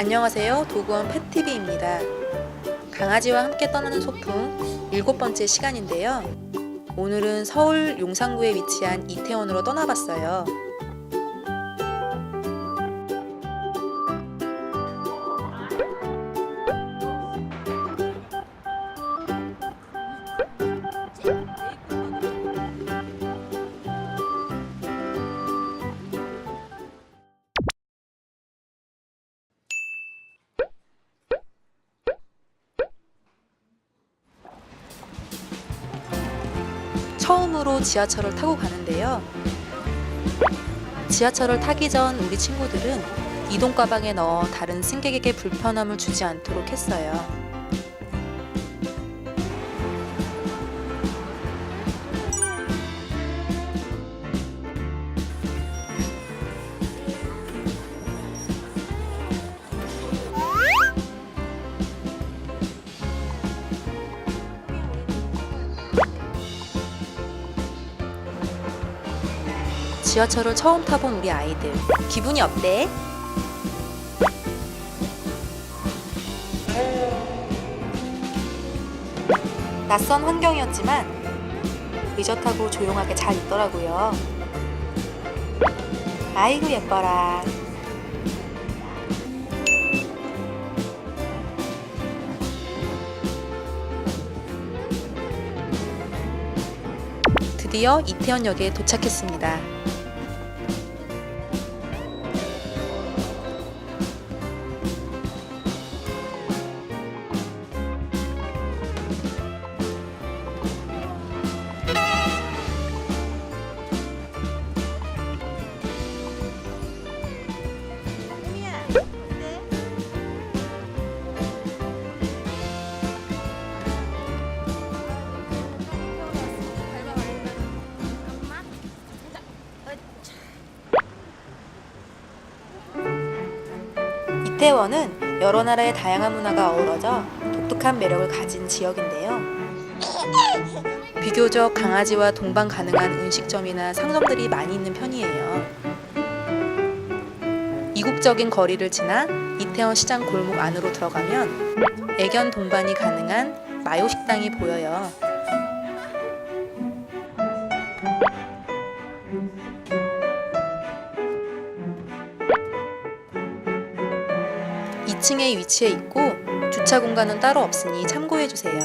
안녕하세요. 도구원 펫TV입니다. 강아지와 함께 떠나는 소풍 일곱 번째 시간인데요. 오늘은 서울 용산구에 위치한 이태원으로 떠나봤어요. 처음으로 지하철을 타고 가는데요. 지하철을 타기 전 우리 친구들은 이동 가방에 넣어 다른 승객에게 불편함을 주지 않도록 했어요. 지하철을 처음 타본 우리 아이들 기분이 어때? 낯선 환경이었지만 의젓하고 조용하게 잘 있더라고요. 아이고 예뻐라. 드디어 이태원역에 도착했습니다. 이태원은 여러 나라의 다양한 문화가 어우러져 독특한 매력을 가진 지역인데요. 비교적 강아지와 동반 가능한 음식점이나 상점들이 많이 있는 편이에요. 이국적인 거리를 지나 이태원 시장 골목 안으로 들어가면 애견 동반이 가능한 마요 식당이 보여요. (2층에) 위치해 있고 주차 공간은 따로 없으니 참고해 주세요.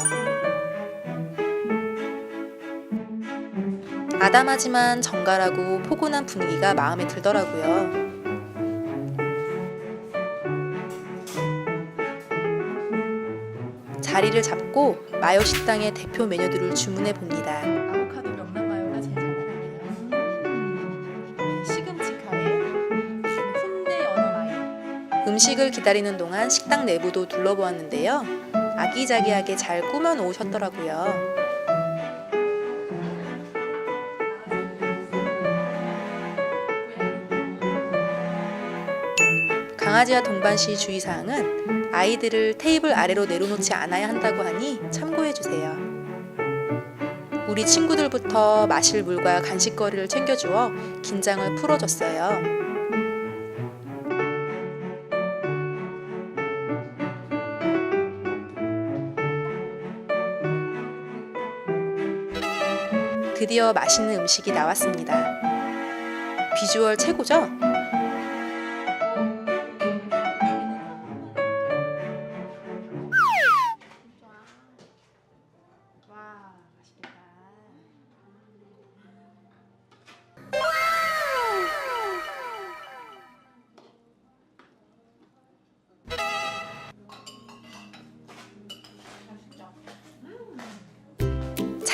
아담하지만 정갈하고 포근한 분위기가 마음에 들더라고요. 자리를 잡고 마요 식당의 대표 메뉴들을 주문해 봅니다. 음식을 기다리는 동안 식당 내부도 둘러보았는데요. 아기자기하게 잘 꾸며 놓으셨더라고요. 강아지와 동반 시 주의사항은 아이들을 테이블 아래로 내려놓지 않아야 한다고 하니 참고해 주세요. 우리 친구들부터 마실 물과 간식거리를 챙겨주어 긴장을 풀어줬어요. 드디어 맛있는 음식이 나왔습니다. 비주얼 최고죠?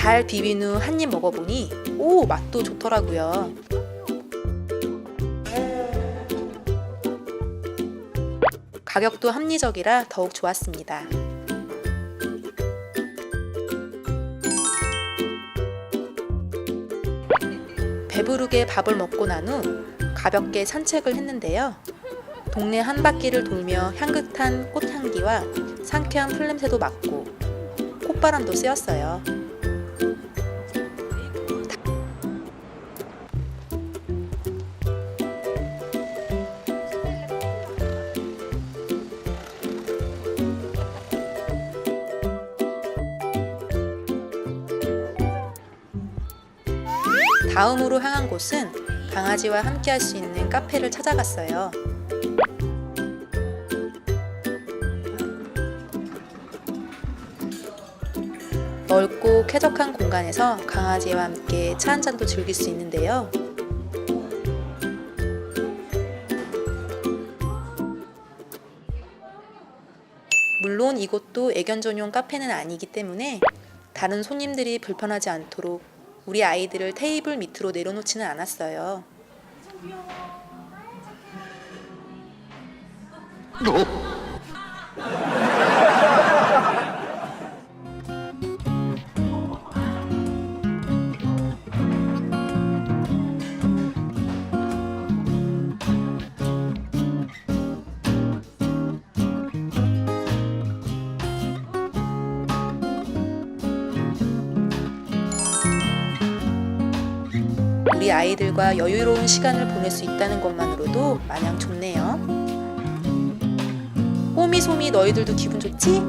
잘 비빈 후 한 입 먹어보니 오 맛도 좋더라고요. 가격도 합리적이라 더욱 좋았습니다. 배부르게 밥을 먹고 난 후 가볍게 산책을 했는데요. 동네 한 바퀴를 돌며 향긋한 꽃향기와 상쾌한 풀냄새도 맡고 콧바람도 쐬었어요. 다음으로 향한 곳은 강아지와 함께 할 수 있는 카페를 찾아갔어요. 넓고 쾌적한 공간에서 강아지와 함께 차 한 잔도 즐길 수 있는데요. 물론 이곳도 애견 전용 카페는 아니기 때문에 다른 손님들이 불편하지 않도록 우리 아이들을 테이블 밑으로 내려놓지는 않았어요. 우리 아이들과 여유로운 시간을 보낼 수 있다는 것만으로도 마냥 좋네요. 뽀미소미 너희들도 기분 좋지?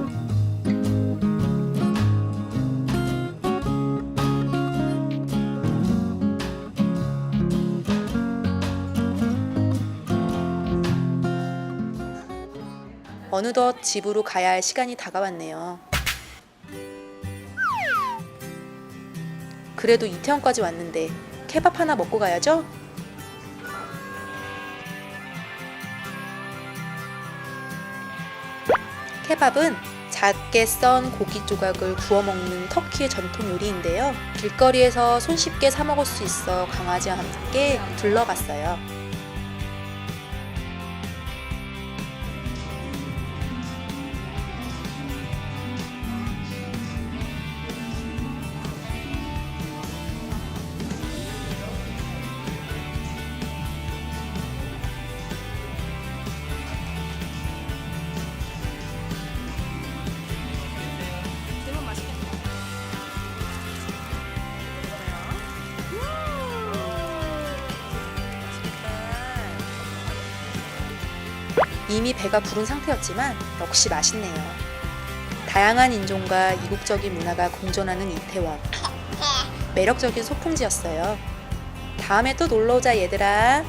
어느덧 집으로 가야 할 시간이 다가왔네요. 그래도 이태원까지 왔는데 케밥 하나 먹고 가야죠? 케밥은 작게 썬 고기 조각을 구워 먹는 터키의 전통 요리인데요. 길거리에서 손쉽게 사 먹을 수 있어 강아지와 함께 둘러봤어요. 이미 배가 부른 상태였지만 역시 맛있네요. 다양한 인종과 이국적인 문화가 공존하는 이태원. 매력적인 소풍지였어요. 다음에 또 놀러 오자 얘들아.